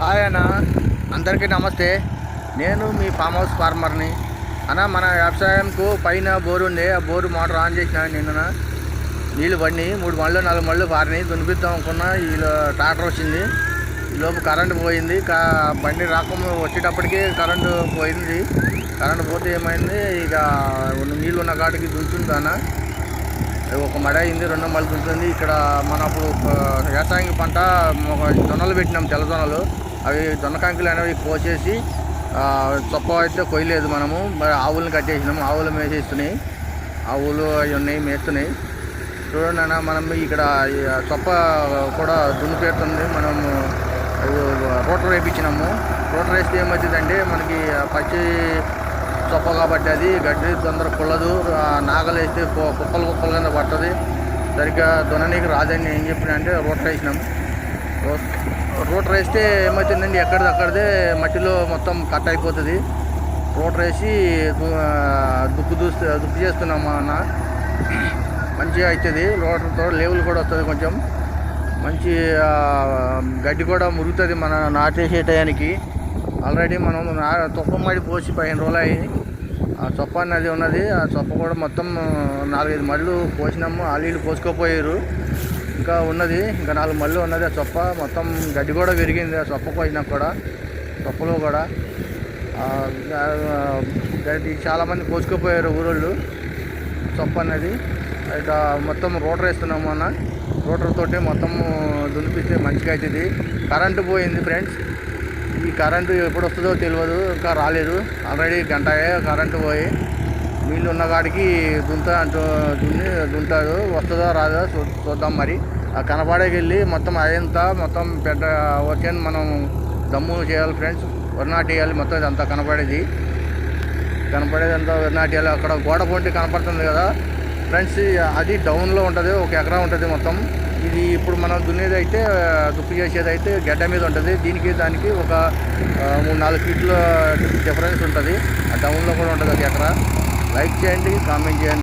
Hi అన్న. అందరికీ నమస్తే. నేను మీ ఫామ్ హౌస్ ఫార్మర్ని. అన్న మన వ్యవసాయంకు పైన బోరు ఉంది. ఆ బోరు మోటార్ ఆన్ చేసిన నిన్న నీళ్ళు పడిని మూడు మళ్ళు నాలుగు మళ్ళు పారినాయి. దునిపిద్దాం అనుకున్నా ఈ ట్రాక్టర్ వచ్చింది. ఈ లోపు కరెంటు పోయింది. కా బండి రాకుండా వచ్చేటప్పటికి కరెంటు పోయింది. కరెంటు పోతే ఏమైంది? ఇక నీళ్ళు ఉన్న కాటికి దుంచుంది అన్న. ఒక మడ అయింది రెండో మళ్ళీ దుంటుంది ఇక్కడ మన అప్పుడు వ్యవసాయం పంట ఒక జొన్నలు పెట్టినాం తెల్లదొనలు అవి జొన్నకాంకులు అనేవి కోసేసి చొప్ప అయితే కొయ్యలేదు మనము. మరి ఆవులను కట్టేసినాము. ఆవులు మేసేస్తున్నాయి. ఆవులు అవి ఉన్నాయి మేస్తున్నాయి. చూడండి అన్న మనం ఇక్కడ చొప్ప కూడా దున్నిపెడుతుంది మనము రోటర్ వేయించినాము రోటర్ వేస్తే ఏమవుతుందంటే మనకి పచ్చి చొప్ప కాబట్టి అది గడ్డి తొందర కుళ్ళదు. నాగలు వేస్తే కుప్పలు కుప్పలు కింద పడుతుంది సరిగ్గా దున్ననీకి రాదని ఏం చెప్పిన అంటే రోటర్ వేసినాం రోటర్ వేస్తే ఏమవుతుందండి ఎక్కడిది అక్కడిదే మట్టిలో మొత్తం కట్ అయిపోతుంది. రోటర్ వేసి దు- ఆ, దుక్కు దూస్తే దుక్కు చేస్తున్నాము అన్న. మంచిగా అవుతుంది రోటర్తో లేవులు కూడా వస్తుంది కొంచెం. మంచి గడ్డి కూడా మురుగుతుంది మన నాటేసే టయానికి ఆల్రెడీ మనం నా తొప్ప మడి పోసి పదిహేను రోజులు అయ్యి ఆ చొప్ప అనేది ఉన్నది. ఆ చొప్ప కూడా మొత్తం నాలుగైదు మళ్ళు పోసినాము. ఆ నీళ్ళు పోసుకోపోయారు. ఇంకా ఉన్నది ఇంకా నాలుగు మళ్ళీ ఉన్నది ఆ చొప్ప. మొత్తం గడ్డి కూడా విరిగింది ఆ చొప్ప పోయినా కూడా చొప్పలో కూడా. గడ్డి చాలామంది కోసుకుపోయారు ఊరోళ్ళు చొప్ప అనేది. ఇక మొత్తం రోటర్ వేస్తున్నాం మొన్న. రోటర్ తోటి మొత్తం దునిపిస్తే మంచిగా అవుతుంది కరెంటు పోయింది ఫ్రెండ్స్. ఈ కరెంటు ఎప్పుడు వస్తుందో తెలియదు ఇంకా రాలేదు. ఆల్రెడీ గంట కరెంటు పోయి. నీళ్ళు ఉన్న కాడికి దుంత అంటూ దున్ని దుంటాడు. వస్తుందో రాదో చూ- చూద్దాం మరి. ఆ కనపడేకి వెళ్ళి మొత్తం అదంతా మొత్తం పెద్ద వచ్చాను మనం దమ్ము చేయాలి ఫ్రెండ్స్. వరినాటి వేయాలి మొత్తం ఇదంతా కనపడేది. కనపడేది అంతా నాట్యాలు అక్కడ గోడ పొంటి కనపడుతుంది కదా. ఫ్రెండ్స్ అది డౌన్లో ఉంటుంది. ఒక ఎకరా ఉంటుంది మొత్తం. ఇది ఇప్పుడు మనం దున్నేది అయితే దుప్పు చేసేది అయితే గడ్డ మీద ఉంటుంది. దీనికి దానికి ఒక మూడు నాలుగు ఫీట్ల డిఫరెన్స్ ఉంటుంది. ఆ డౌన్లో కూడా ఉంటుంది ఒక ఎకరా. Lấy 他们建